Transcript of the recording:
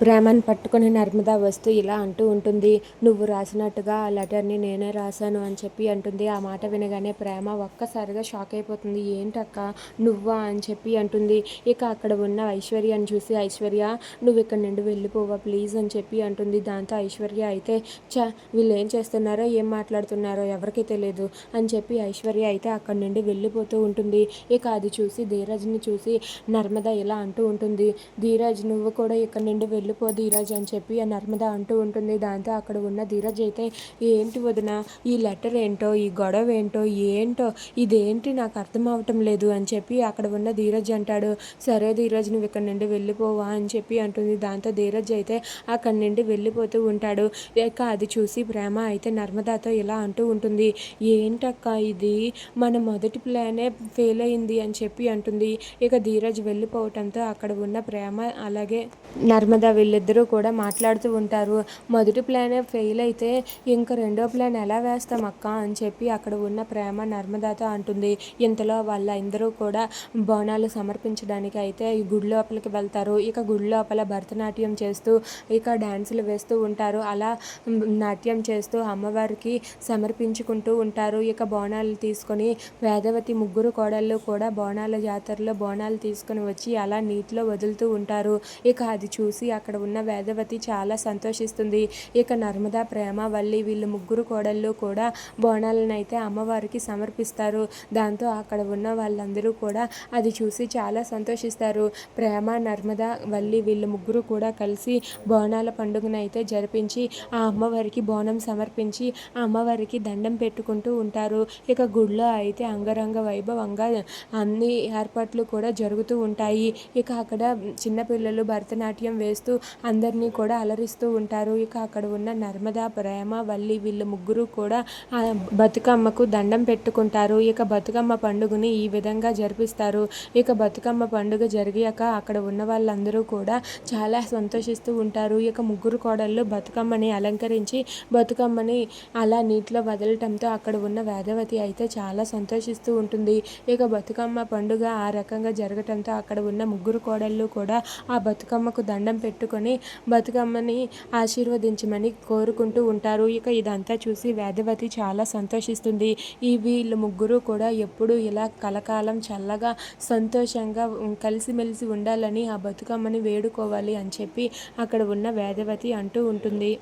ప్రేమను పట్టుకుని నర్మద వస్తూ ఇలా అంటూ ఉంటుంది. నువ్వు రాసినట్టుగా ఆ లెటర్ని నేనే రాశాను అని చెప్పి అంటుంది. ఆ మాట వినగానే ప్రేమ ఒక్కసారిగా షాక్ అయిపోతుంది. ఏంటక్క నువ్వా అని చెప్పి అంటుంది. ఇక అక్కడ ఉన్న ఐశ్వర్యని చూసి ఐశ్వర్య నువ్వు ఇక్కడ నుండి వెళ్ళిపోవా ప్లీజ్ అని చెప్పి అంటుంది. దాంతో ఐశ్వర్య అయితే చ వీళ్ళు ఏం చేస్తున్నారో ఏం మాట్లాడుతున్నారో ఎవరికి తెలియదు అని చెప్పి ఐశ్వర్య అయితే అక్కడ నుండి వెళ్ళిపోతూ ఉంటుంది. ఇక అది చూసి ధీరజ్ని చూసి నర్మద ఇలా అంటూ ఉంటుంది. ధీరజ్ నువ్వు కూడా ఇక్కడ నుండి వెళ్ళి వెళ్ళిపో ధీరజ్ అని చెప్పి ఆ నర్మద అంటూ ఉంటుంది. దాంతో అక్కడ ఉన్న ధీరజ్ అయితే ఏంటి వదిన ఈ లెటర్ ఏంటో ఈ గొడవ ఏంటో ఏంటో ఇదేంటి నాకు అర్థం అవటం లేదు అని చెప్పి అక్కడ ఉన్న ధీరజ్ అంటాడు. సరే ధీరజ్ నువ్వు ఇక్కడ నుండి వెళ్ళిపోవా అని చెప్పి అంటుంది. దాంతో ధీరజ్ అయితే అక్కడి నుండి వెళ్ళిపోతూ ఉంటాడు. ఇక అది చూసి ప్రేమ అయితే నర్మదాతో ఇలా అంటూ ఉంటుంది. ఏంటక్క ఇది? మన మొదటి ప్లానే ఫెయిల్ అయింది అని చెప్పి అంటుంది. ఇక ధీరజ్ వెళ్ళిపోవటంతో అక్కడ ఉన్న ప్రేమ అలాగే నర్మద వీళ్ళిద్దరూ కూడా మాట్లాడుతూ ఉంటారు. మొదటి ప్లానే ఫెయిల్ అయితే ఇంక రెండో ప్లాన్ ఎలా వేస్తాం అక్క అని చెప్పి అక్కడ ఉన్న ప్రేమ నర్మదాతో అంటుంది. ఇంతలో వాళ్ళ ఇందరూ కూడా బోనాలు సమర్పించడానికి అయితే ఈ గుడి లోపలికి వెళ్తారు. ఇక గుడి లోపల భరతనాట్యం చేస్తూ ఇక డ్యాన్సులు వేస్తూ ఉంటారు. అలా నాట్యం చేస్తూ అమ్మవారికి సమర్పించుకుంటూ ఉంటారు. ఇక బోనాలు తీసుకొని వేదవతి ముగ్గురు కోడళ్ళు కూడా బోనాల జాతరలో బోనాలు తీసుకొని వచ్చి అలా నీటిలో వదులుతూ ఉంటారు. ఇక అది చూసి అక్కడ అక్కడ ఉన్న వేదవతి చాలా సంతోషిస్తుంది. ఇక నర్మదా ప్రేమ వల్లి వీళ్ళు ముగ్గురు కోడళ్ళు కూడా బోనాలను అయితే అమ్మవారికి సమర్పిస్తారు. దాంతో అక్కడ ఉన్న వాళ్ళందరూ కూడా అది చూసి చాలా సంతోషిస్తారు. ప్రేమ నర్మదా వల్లి వీళ్ళు ముగ్గురు కూడా కలిసి బోనాల పండుగను అయితే జరిపించి ఆ అమ్మవారికి బోనం సమర్పించి ఆ అమ్మవారికి దండం పెట్టుకుంటూ ఉంటారు. ఇక గుడిలో అయితే అంగరంగ వైభవంగా అన్ని ఏర్పాట్లు కూడా జరుగుతూ ఉంటాయి. ఇక అక్కడ చిన్నపిల్లలు భరతనాట్యం వేస్తూ అందరినీ కూడా అలరిస్తూ ఉంటారు. ఇక అక్కడ ఉన్న నర్మదా ప్రేమ వల్లి వీళ్ళు ముగ్గురు కూడా ఆ బతుకమ్మకు దండం పెట్టుకుంటారు. ఇక బతుకమ్మ పండుగని ఈ విధంగా జరిపిస్తారు. ఇక బతుకమ్మ పండుగ జరిగాక అక్కడ ఉన్న వాళ్ళందరూ కూడా చాలా సంతోషిస్తూ ఉంటారు. ఇక ముగ్గురు కోడళ్ళు బతుకమ్మని అలంకరించి బతుకమ్మని అలా నీటిలో వదలటంతో అక్కడ ఉన్న వేదవతి అయితే చాలా సంతోషిస్తూ ఉంటుంది. ఇక బతుకమ్మ పండుగ ఆ రకంగా జరగటంతో అక్కడ ఉన్న ముగ్గురు కోడళ్ళు కూడా ఆ బతుకమ్మకు దండం పెట్టు పెట్టుకొని బతుకమ్మని ఆశీర్వదించమని కోరుకుంటూ ఉంటారు. ఇక ఇదంతా చూసి వేదవతి చాలా సంతోషిస్తుంది. ఈ వీళ్ళు ముగ్గురు కూడా ఎప్పుడూ ఇలా కలకాలం చల్లగా సంతోషంగా కలిసిమెలిసి ఉండాలని ఆ బతుకమ్మని వేడుకోవాలి అని చెప్పి అక్కడ ఉన్న వేదవతి అంటూ ఉంటుంది.